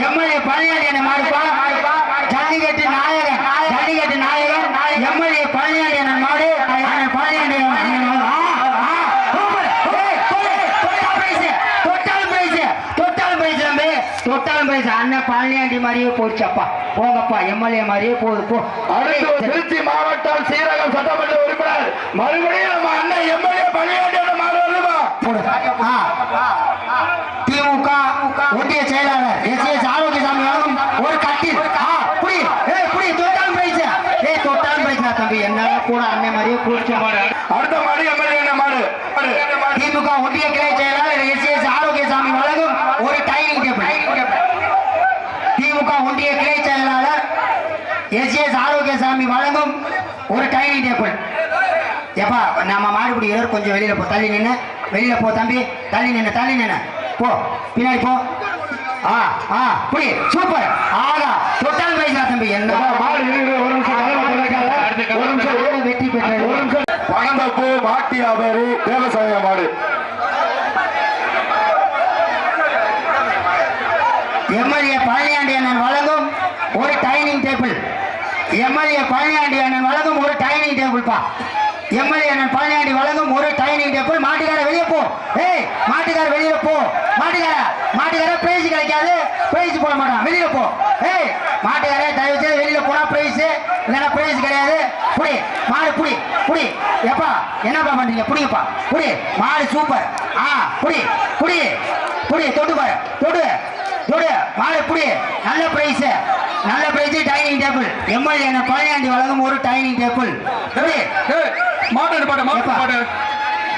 MLA Palaniandi மாடுப்பா ஜல்லிக்கட்டு நாயகன் ஜல்லிக்கட்டு நாயகன் எம்எல்ஏ பழனியாண்டி அண்ணன் மாடு அண்ணன் தொட்டாலும் பிரைஸ், அண்ணன் பழனியாண்டி மாதிரியே போங்கப்பா எம்எல்ஏ மாதிரியே போகுது போ. திருச்சி மாவட்டம் சீரகம் சட்டமன்ற உறுப்பினர் மறுபடியும் நம்ம அண்ணன் எம்எல்ஏ பணியாற்றியோட மாறு வருமா போடு. ஆ. திமுக ஒன்றிய செயலாளர் எஸ் எஸ் ஆரோக்கியசாமி வழங்கும் ஒரு கட்டில் ஆ, புடி ஏய் புடி தொட்டாலும் பிரைஸ் ஏய் தொட்டாலும் பிரைஸ் தம்பி என்னால கூட அண்ணன் மாதிரியே மாடு அடுத்த மாடு எம்எல்ஏ மாடு. மாடு. திமுக ஒன்றிய கிளை செயலாளர் எஸ் எஸ் ஆரோக்கியசாமி வழங்கும் ஒரு டைனிங் டேபிள் திமுக ஒன்றிய கிளை செயலாளர் எஸ் எஸ் ஆரோக்கியசாமி வழங்கும் ஒரு டைனிங் டேபிள் எப்பா நம்ம மாடுபிடி வீரர் கொஞ்சம் வெளியில போ. தள்ளி நின்று வெளியில போ தம்பி. தள்ளி நின்று தள்ளி நின்று போ பின்னாடி போ. ஆ ஆ புரிய சூப்பர் ஆகா தொட்டால் பைசா தம்பி. என்ன அதான் மாடு இருக்குது. ஒரு நிமிஷம் கதவை திறக்காத. ஒரு நிமிஷம் ஒரு வெற்றி பெற்றது ஒரு நிமிஷம் பணந்தப்பு மாட்டி தேவசாய மாடு. எம்எல்ஏ பழனியாண்டி அண்ணன் வழங்கும் ஒரு டைனிங் டேபிள். எம்எல்ஏ பழனியாண்டி அண்ணன் வழங்கும் ஒரு டைனிங் டேபிள் பா. எம்எல்ஏ அண்ணன் பழனியாண்டி வழங்கும் ஒரு டைனிங் டேபிள். மாட்டுக்கார வெளியே போ. ஏய் மாட்டுக்கார வெளியே போ. மாட்டுக்கார மாட்டுக்கார பிரைஸ் கிடைக்காது. பிரைஸ் போட மாட்டான். வெளியே போ. ஏய் மாட்டுக்கார தயவு செய்து வெளியில போனா பிரைஸ் இல்லைன்னா பிரைஸ் கிடையாது புடி மாடு புடி புடி. எப்பா என்னப்பா பண்றீங்க? புடிங்கப்பா. புடி மாடு சூப்பர். ஆ புடி புடி புடி தொட்டு பாரு. தொடு தொடு. மாடு புடி நல்ல பிரைஸ் நல்ல பிரைஸ் டைனிங் டேபிள் எம்எல்ஏ என்ன பழனியாண்டி வழங்கும் ஒரு டைனிங் டேபிள் மாட்டு பாட்டு மாட்டு? பாட்டு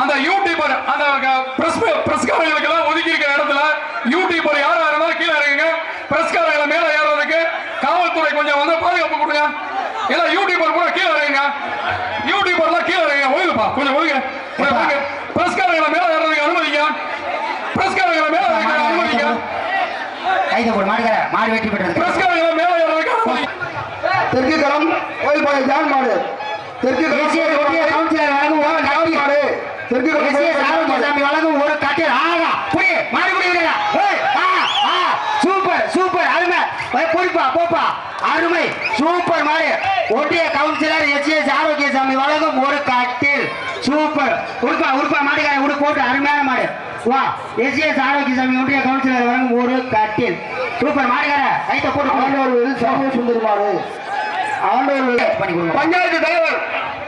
அந்த யூடியூபர் அந்த பிரஸ் பிரஸ்காரங்களுக்கு எல்லாம் ஒதுக்கி இருக்கிற இடத்துல யூடியூபர் யாரா இருந்தாலும் கீழே இறங்குங்க? பிரஸ்காரங்களை மேல ஏறுறதுக்கு காவல்துறை கொஞ்சம் வந்து பாதுகாப்பு கொடுங்க எல்லாம் யூடியூபர் கூட கீழே இறங்குங்க யூடியூபர்லாம் கீழே இறங்குங்க ஒழுங்குப்பா. கொஞ்சம் ஒழுங்கு. பிரஸ்காரங்களை மேல ஏறுறதுக்கு அனுமதிங்க. பிரஸ்காரங்களை மேல ஏறுறதுக்கு அனுமதிங்க. கைத போடு மாடுகார. மாடு வெற்றி பெற்றது பிரஸ்காரங்களை மேல ஏறுறதுக்கு அனுமதிங்க. தெற்கு களம் கோயில் பாய் ஜான் மாடு. தெற்கு ஒன்றிய கவுன்சிலர் வழங்கும் ஒரு கட்டில் மாடு. தெற்கு தேசிய சாரங்கசாமி வழங்கும் ஒரு கட்டில் ஆகா போய்ப்பா போப்பா. அருமை. சூப்பர் மாடு. ஒன்றிய கவுன்சிலர் எஸ் எஸ் ஆரோக்கியசாமி வழங்கும் ஒரு கட்டில் சூப்பர். உடுப்பா உடுப்பா மாடுகார உடு போட்டு. அருமையான மாடு. வா. எஸ் எஸ் ஆரோக்கியசாமி ஒன்றிய கவுன்சிலர் வழங்கும் ஒரு கட்டில் சூப்பர் மாடுகார கைத்த போட்டு ஆண்டவர் சாமி சுந்தர் மாடு. ஆண்டவர் பஞ்சாயத்து தலைவர்.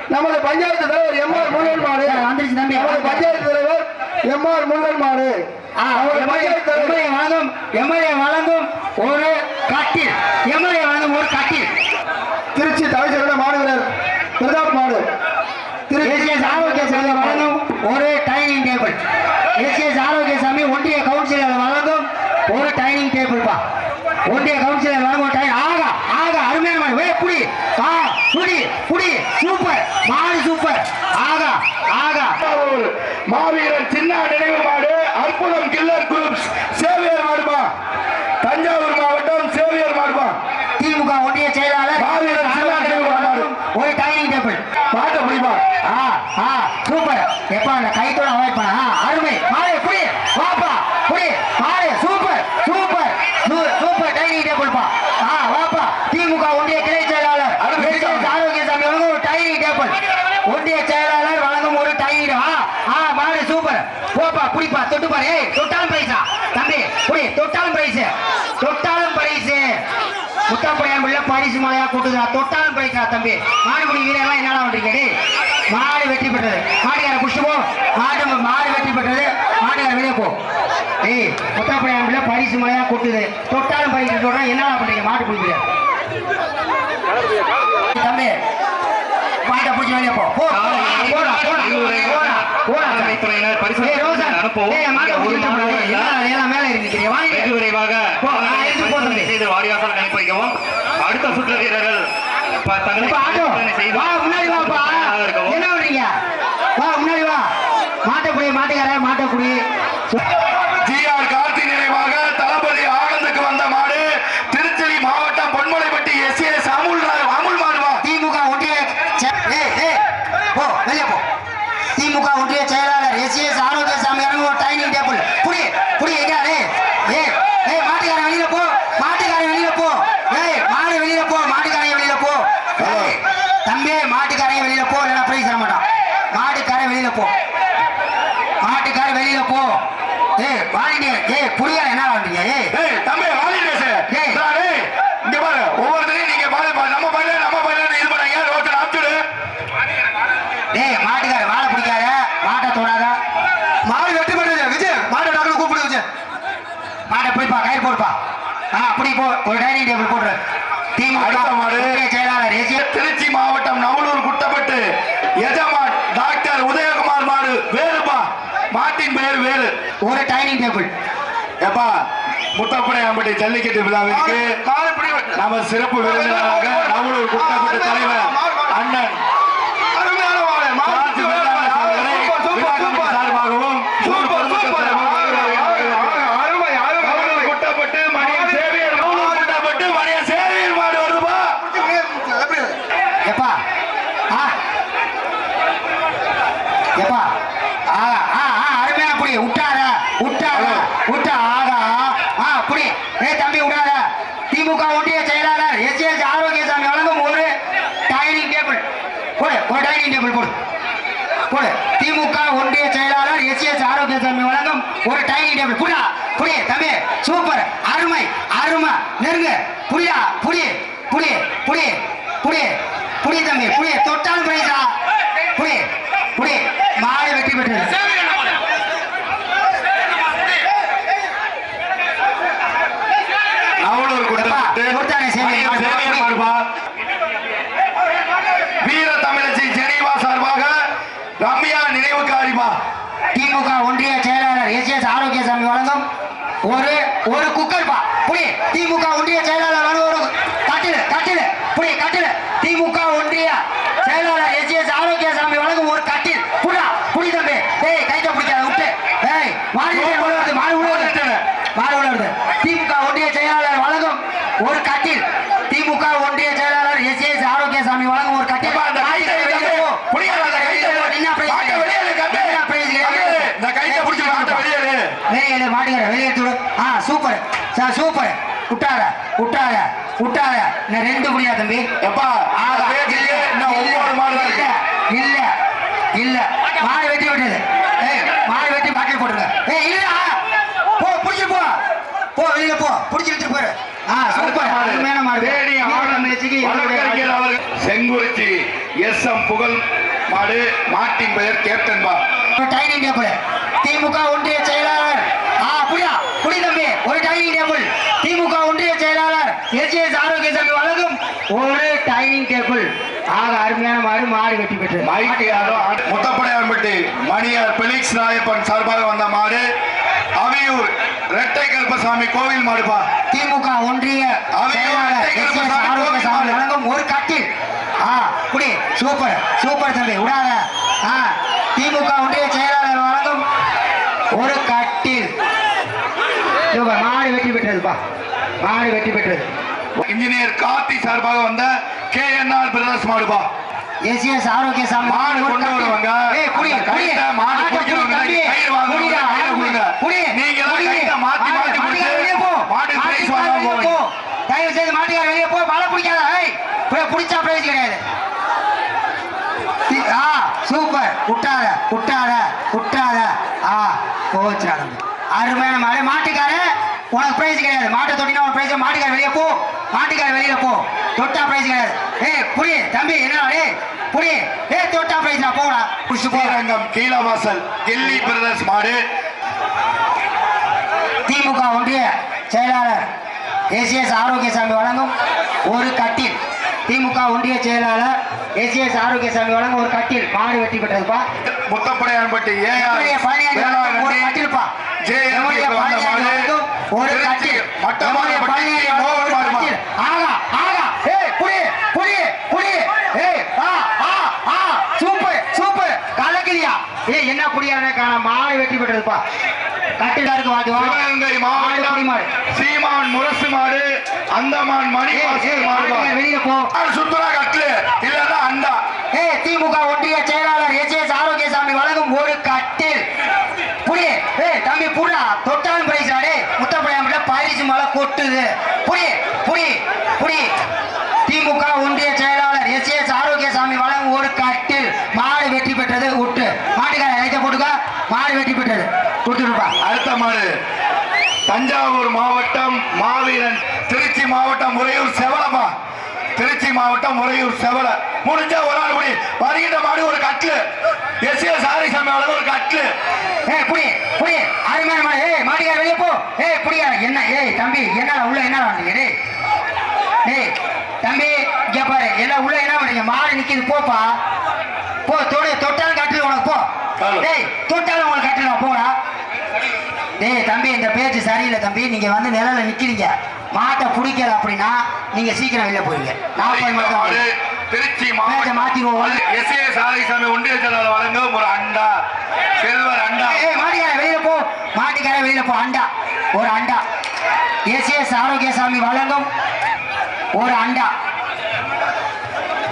நமது பஞ்சாயத்து தலைவர் எம்ஆர் முருகன் மாடு. வந்துருச்சு தம்பி. பஞ்சாயத்து தலைவர் எம்ஆர் முருகன் மாடு. எம்எல்ஏ வழங்கும் ஒரு கட்டில். எம்எல்ஏ வழங்கும் ஒரு கட்டில். திருச்சி தலைச்சேர்ந்த மாடுவீரர் பிரதாப் மாடு. எஸ்எஸ் ஆரோக்கியசாமி வழங்கும் ஒரு டைனிங் டேபிள் எஸ்எஸ் ஆரோக்கியசாமி ஒன்றிய கவுன்சிலர் வழங்கும் ஒரு டைனிங் டேபிள் பா. ஒன்றிய கவுன்சிலர் வழங்கும் டைனிங் ஆகா ஆகா அருமையான மாடு. வே புடி ஆ புடி புடி சூப்பர். மாடு சூப்பர். ஆகா ஆகா. மாவீரர் சின்ன நினைவு மாடு. அற்புதம் கில்லர் குரூப்ஸ். சேவியர் மாடுமா தஞ்சாவூர் மாவட்டம் சேவியர் மாடுமா திமுக ஒன்றிய செயலாளர் மாவீரர் சிவகாமி வழங்கும் ஒரு டைனிங் டேபிள் மாட்ட முடியுமா ஆ ஆ சூப்பர் எப்பா அந்த கைத்தோட அவாய்ட் பண்ண ஆ, அருமை மாடு புடி வாப்பா புடி மாடு சூப்பர் சூப்பர் சூ- சூப்பர் டைனிங் டேபிள் பா ஆ வாப்பா திமுக ஒன்றிய கிளை செயலாளர் அருமை. எஸ். ஆரோக்கியசாமி வழங்கும் ஒரு டைனிங் டேபிள் ஒன்றிய செயலாளர் வழங்கும் ஒரு டைனிங் ஆ ஆ மாடு சூப்பர் போப்பா புடிப்பா தொட்டு பாரு தொட்டாலும் பிரைஸா தம்பி புடி தொட்டாலும் பிரைஸ் தொட்டாலும் பிரைஸ் முத்தாப்பையான் பிள்ளை பரிசு மலையா கூட்டுதா தொட்டாலும் பிரைஸா தம்பி மாடுபுடி வீரர்லாம் என்னடா பண்றீங்க மாடு வெற்றி பெற்றது மாடுகார புஷ்டு போ மாடு மாடு வெற்றி பெற்றது மாடுகார வெளியே போ ஏய் முத்தாப்பையான் பிள்ளை பரிசு மலையா கூட்டுது தொட்டாலும் பரிசு சொல்றேன் என்னடா பண்றீங்க மாடு பிடிக்கிற தம்பி மாட்டை பிடிச்சி வெளியே போ போடா போடா போடா அடுத்த சுற்று வீரர்கள் ப- தங்களை இப்ப ஆட்டோ. பரிசோதனை செய்து வா முன்னாடி வாப்பா தயாராக இருக்கவும். என்ன பண்றீங்க? வா முன்னாடி வா. மாட்டக்குடி மாட்டுக்கார மாட்டக்குடி. ஜிஆர் கார்த்தி நினைவாக தளபதி ஆனந்துக்கு வந்த மாடு திருச்சி மாவட்டம் பொன்மலைப்பட்டி எஸ் ஏ அமுல் அமுல் மாடுமா திமுக ஒன்றிய செ- ஏய் ஏய் போ வெளியே போ. திமுக ஒன்றிய செயலாளர் எஸ் எஸ் ஆரோக்கியசாமி ஒரு டைனிங் டேபிள். புடி புடி எங்க ஏய் ஏய் மாட்டுக்கார வெளியில டைனிங் டேபிள் போடுற திமுக அடுத்த மாடு. ஒன்றிய செயலாளர் எஸ்ஏ திருச்சி மாவட்டம் நவலூர் குட்டப்பட்டு எஜமான் டாக்டர் உதயகுமார் மாடு வேலுப்பா மாட்டின் பெயர் வேலு ஒரு டைனிங் டேபிள் எப்பா முத்தப்படையாம்பட்டி ஜல்லிக்கட்டு விழாவிற்கு நம்ம சிறப்பு விருந்தினராக நவலூர் குட்டப்பட்டு தலைவர் அண்ணன் ராஜு வெள்ளாளர் அவர்களை விழா கமிட்டி சார்பாகவும் ஊர் பொதுமக்கள் சார்பாகவும் நவலூர் குட்டப்பட்டு மணியன் சேவியர் நவலூர் குட்டப்பட்டு மணியன் சேவியர் மாடு வருதுப்பா எப்பா ஆ எப்பா ஆ ஆ ஆ அருமையா புடி விட்டாத விட்டாத விட்டா ஆகா ஆ புடி ஏ தம்பி விடாத திமுக ஒன்றிய செயலாளர் எஸ். எஸ் ஆரோக்கியசாமி வழங்கும் ஒரு டைனிங் டேபிள். போடு ஒரு டைனிங் டேபிள் போடு. போடு. திமுக ஒன்றிய செயலாளர் எஸ். எஸ் ஆரோக்கியசாமி வழங்கும் ஒரு டைனிங் டேபிள். புரியா புடி தம்பி சூப்பர். அருமை அருமை. நெருங்க. புரியா புரிய புரிய புரிய புரிய புரிய தம்பி புரிய தொட்டாலும் பிரைஸா புடி புடி மாடு வெற்றி பெற்றது நவலூர் குட்டப்பட்டு எப்பா, கொடுத்தானே சேவியர் மாடு. மணியன் சேவியர் மாடுப்பா வீர தமிழச்சி ஜெனீவா சார்பாக ரம்யா நினைவுக்காரிப்பா திமுக ஒன்றிய செயலாளர் பாக்கியசாமி வழங்கும் ஒரு ஒரு குக்கர் பா. புடி திமுக ஒன்றிய செயலாளர் வழங்கும் ஒரு கட்டில் கட்டில். புடி கட்டில். திமுக ஒன்றிய செயலாளர் எஸ். எஸ். ஆரோக்கியசாமி வழங்கும் ஒரு கட்டில். புடா புடி தம்பி. ஏய் கைட்ட பிடிக்காத விட்டு. ஏய் மாறி உள்ள வருது மாடு உள்ள வருது மாடு உள்ள வருது திமுக ஒன்றிய செயலாளர் வழங்கும் ஒரு கட்டில். திமுக ஒன்றிய செயலாளர் எஸ் எஸ் ஆரோக்கியசாமி வழங்கும் ஒரு கட்டில் எப்பா, அந்த கைத்தை வெளியே போ. புடிக்காத அந்த கைத்தை. என்ன பிரைஸ் மாட்டை வெளியே இழு, கம்பி. என்ன பிரைஸ் கம்பி, இந்த கைத்தை பிடிச்சு மாட்டை வெளியே இழு. வெளியே மாட்டுகிற வெளியே எடுத்து விடு. ஆ சூப்பர் சார் சூப்பர் விட்டாத விட்டாத விட்டாத நான் ரெண்டு முடியா தம்பி? எப்பா இல்ல. இல்ல மாடு வெட்டி விட்டது ஏய் மாடு வெட்டி பாக்கெட் போட்டுருங்க ஏய் இல்ல போ புடிச்சு போ. போ வெளியில போ. புடிச்சு எடுத்துட்டு போயிரு. ஆ சூப்பர் அடுத்த மாடு. செங்குறிச்சி. எஸ் எம் புகழ் மாடு மாட்டின் பெயர் கேப்டன் பா. டைனிங் டேபிள் திமுக ஒன்றிய செயலாளர். ஆ புரியா புடி தம்பி ஒரு டைனிங் டேபிள் திமுக ஒன்றிய செயலாளர் எஸ் எஸ் ஆரோக்கியசாமி வழங்கும் ஒரு டைனிங் டேபிள் ஆக அருமையான மாடு மாடு வெட்டி பெற்றது. மைக்கு யாரோ? முத்தப்படையாம்பட்டி மணியார் பெலிக்ஸ் நாயப்பன் சார்பாக வந்த மாடு. அவியூர் ரெட்டை கருப்பசாமி கோவில் மாடுப்பா. திமுக ஒன்றிய செயலாளர் வழங்கும் ஒரு கட்டில். ஆ புடி சூப்பர் சூப்பர் தம்பி விடாத ஆ திமுக ஒன்றிய செயலாளர் வழங்கும் ஒரு கட்டில். சூப்பர் மாடு வெற்றி பெற்றதுப்பா மாடு வெற்றி பெற்றது. இன்ஜினியர் கார்த்தி சார்பாக வந்த கே என்ஆர் பிரதர்ஸ் மாடுப்பா எஸ்எஸ் ஆரோக்கியசாமி மாடு கொண்டு வருவாங்க. ஏய் புடி கைத்தை மாடு தம்பி. கயிறு கையில மாடு கொடுங்க. புடி நீங்க எல்லாம். கைத்தை மாத்தி மாத்தி பிடிச்சு வெளியே போ. மாடு மாட்டுக்கார வாங்க. போ. தயவு செய்து மாட்டுக்கார வெளியே போ. மழை பிடிக்காத ஏய். பிடிச்சா பிரைஸ் கிடையாது. ஆ சூப்பர். விட்டாத விட்டாத விட்டாத ஆ தம்பி அருமையான மாடு. மாட்டுக்கார உனக்கு பிரைஸ் கிடையாது. மாட்டை தொட்டினா உனக்கு பிரைஸ் மாட்டுக்கார வெளியே போ. மாட்டுக்கார வெளியே போ. தொட்டா பிரைஸ் கிடையாது. ஏய் புடி தம்பி என்ன டேய் புடி. ஏய் தொட்டா பிரைஸ் நான் போடா. புடிச்சு போ ஸ்ரீரங்கம் கீழவாசல் கில்லி பிரதர்ஸ் மாடு. திமுக ஒன்றிய செயலாளர் எஸ்எஸ் ஆரோக்கியசாமி வழங்கும் ஒரு கட்டில். திமுக ஒன்றிய செயலாளர் எஸ்எஸ் ஆரோக்கியசாமி வழங்கும் ஒரு கட்டில். மாடு வெற்றி பெற்றதுப்பா. முத்தப்படையான்பட்டி கட்டில்ப்பா. ஒரு கட்டில். ஆகா ஆகா. ஏய் புடி புடி புடி ஏய் ஆ ஆ ஆ. சூப்பர் சூப்பர் கலக்கிரியா ஏய் என்ன புடியானே காண? மாடு வெற்றி பெற்றதுப்பா. கட்டிலாருக்கு வாடி வா. சிவகங்கை மாடு மாவட்டம் மாடு சீமான் முரசு மாடு அந்தமான் மணி மாட்டுக்கார வெளியில போ. சுத்தரா கட்லு இல்லன்னா அண்டா. ஏய் திமுக ஒன்றிய செயலாளர் எஸ். எஸ். ஆரோக்கியசாமி வழங்கும் ஒரு கட்டில். புடி ஏய் தம்பி புடா தொட்டாலும் பிரைஸ் டேய் முத்தப்படையாமட்ட பரிசு மலை கொட்டுது. புடி புடி புடி திமுக ஒன்றிய மாவட்டம் உறையூர் செவல. முடிஞ்சா ஒரு ஆள் குடி. வருகின்ற மாடு ஒரு கட்லு எஸ்ஏ சாரி சமையல் ஒரு கட்லு ஏய் புடி புடி. அருமையான மாடு ஏய் மாடியா வெளிய போ. ஏய் புடியா என்ன ஏய் தம்பி என்ன உள்ள என்ன வாங்க டேய் டேய் தம்பி இங்க என்ன உள்ள என்ன பண்ணீங்க மாடி நிக்கிது போப்பா. போ தொடு தொட்டாலும் கட்டல உனக்கு போ. டேய் தொட்டாலும் உனக்கு கட்டல போடா. டேய் தம்பி இந்த பேச்சு சரியில்லை தம்பி. நீங்க வந்து நிழல நிக்கிறீங்க. மாட்டை பிடிக்கல அப்படின்னா நீங்க சீக்கிரம் வெளில போயிருங்க நாற்பது மணி. திருச்சி மேட்சை மாத்திடுவோம். எஸ் ஏ சாலைசாமி ஒன்றிய செயலாளர் வழங்கும் ஒரு அண்டா. செல்வர் அண்டா. ஏய் மாட்டுக்கார வெளியில போ. மாட்டுக்கார வெளியில போ. அண்டா. ஒரு அண்டா. எஸ்எஸ் ஆரோக்கியசாமி வழங்கும் ஒரு அண்டா.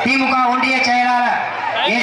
திமுக ஒன்றிய செயலாளர்